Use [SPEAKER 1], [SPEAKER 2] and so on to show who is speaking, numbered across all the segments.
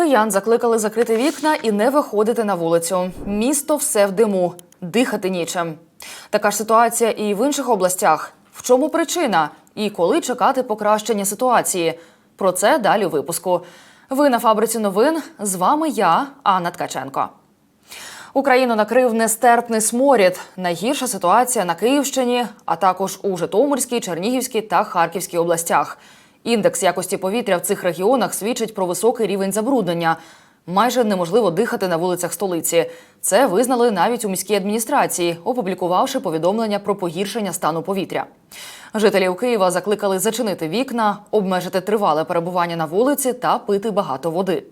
[SPEAKER 1] Киян закликали закрити вікна і не виходити на вулицю. Місто все в диму, дихати нічим. Така ж ситуація і в інших областях. В чому причина і коли чекати покращення ситуації? Про це далі у випуску. Ви на фабриці новин. З вами я, Анна Ткаченко. Україну накрив нестерпний сморід. Найгірша ситуація на Київщині, а також у Житомирській, Чернігівській та Харківській областях. Індекс якості повітря в цих регіонах свідчить про високий рівень забруднення. Майже неможливо дихати на вулицях столиці. Це визнали навіть у міській адміністрації, опублікувавши повідомлення про погіршення стану повітря. Жителів Києва закликали зачинити вікна, обмежити тривале перебування на вулиці та пити багато води.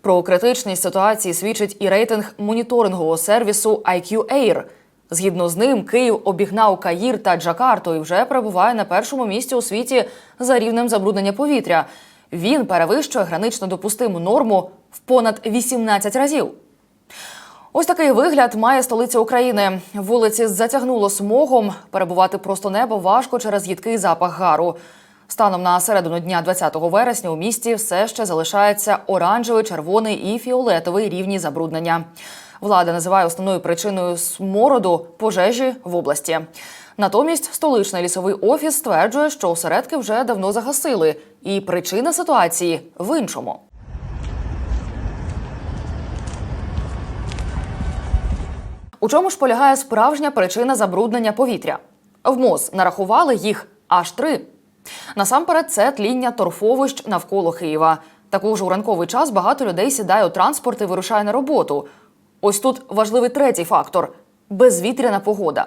[SPEAKER 1] Про критичність ситуації свідчить і рейтинг моніторингового сервісу IQ Air. Згідно з ним, Київ обігнав Каїр та Джакарту і вже перебуває на першому місці у світі за рівнем забруднення повітря. Він перевищує гранично допустиму норму в понад 18 разів. Ось такий вигляд має столиця України. Вулиці затягнуло смогом. Перебувати просто небо важко через їдкий запах гару. Станом на середину дня 20 вересня у місті все ще залишається оранжевий, червоний і фіолетовий рівні забруднення. Влада називає основною причиною смороду пожежі в області. Натомість столичний лісовий офіс стверджує, що осередки вже давно загасили, і причина ситуації в іншому. У чому ж полягає справжня причина забруднення повітря? В МОЗ нарахували їх аж три. Насамперед, це тління торфовищ навколо Києва. Також у ранковий час багато людей сідає у транспорт і вирушає на роботу. Ось тут важливий третій фактор безвітряна погода.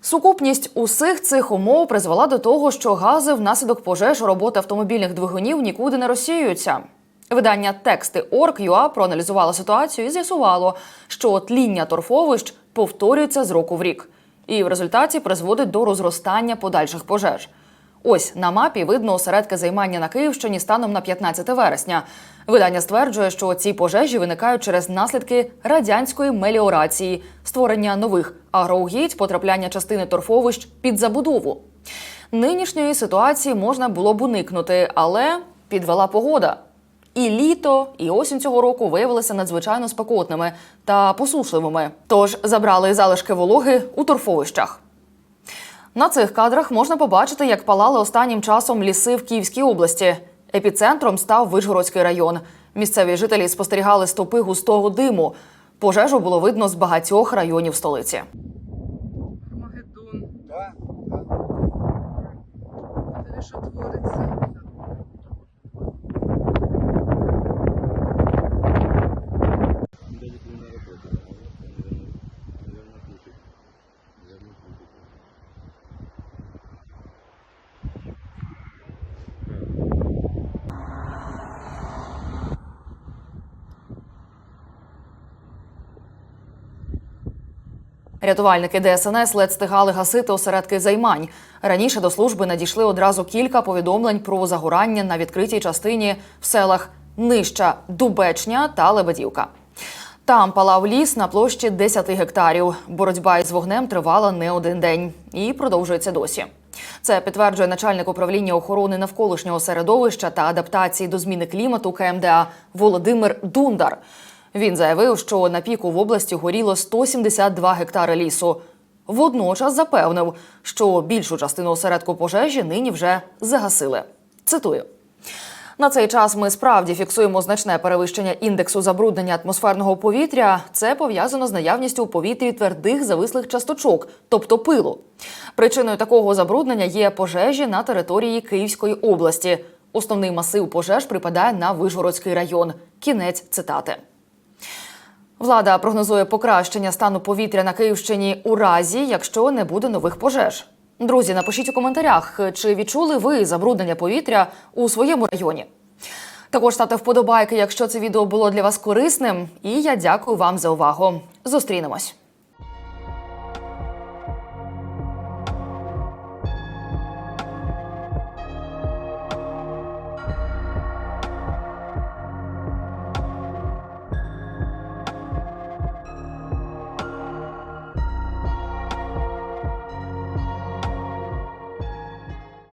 [SPEAKER 1] Сукупність усіх цих умов призвела до того, що гази внаслідок пожеж роботи автомобільних двигунів нікуди не розсіюються. Видання тексти Тексти.org.ua проаналізувало ситуацію і з'ясувало, що тління торфовищ повторюється з року в рік, і в результаті призводить до розростання подальших пожеж. Ось на мапі видно осередки займання на Київщині станом на 15 вересня. Видання стверджує, що ці пожежі виникають через наслідки радянської меліорації, створення нових агроугідь, потрапляння частини торфовищ під забудову. Нинішньої ситуації можна було б уникнути, але підвела погода. І літо, і осінь цього року виявилися надзвичайно спекотними та посушливими. Тож забрали залишки вологи у торфовищах. На цих кадрах можна побачити, як палали останнім часом ліси в Київській області. Епіцентром став Вишгородський район. Місцеві жителі спостерігали стопи густого диму. Пожежу було видно з багатьох районів столиці.
[SPEAKER 2] Магедон. Що твориться.
[SPEAKER 1] Рятувальники ДСНС ледь стигали гасити осередки займань. Раніше до служби надійшли одразу кілька повідомлень про загорання на відкритій частині в селах Нижча, Дубечня та Лебедівка. Там палав ліс на площі 10 гектарів. Боротьба із вогнем тривала не один день і продовжується досі. Це підтверджує начальник управління охорони навколишнього середовища та адаптації до зміни клімату КМДА Володимир Дундар. Він заявив, що на піку в області горіло 172 гектари лісу. Водночас запевнив, що більшу частину осередку пожежі нині вже загасили. Цитую. На цей час ми справді фіксуємо значне перевищення індексу забруднення атмосферного повітря. Це пов'язано з наявністю у повітрі твердих завислих часточок, тобто пилу. Причиною такого забруднення є пожежі на території Київської області. Основний масив пожеж припадає на Вишгородський район. Кінець цитати. Влада прогнозує покращення стану повітря на Київщині у разі, якщо не буде нових пожеж. Друзі, напишіть у коментарях, чи відчули ви забруднення повітря у своєму районі. Також ставте вподобайки, якщо це відео було для вас корисним. І я дякую вам за увагу. Зустрінемось.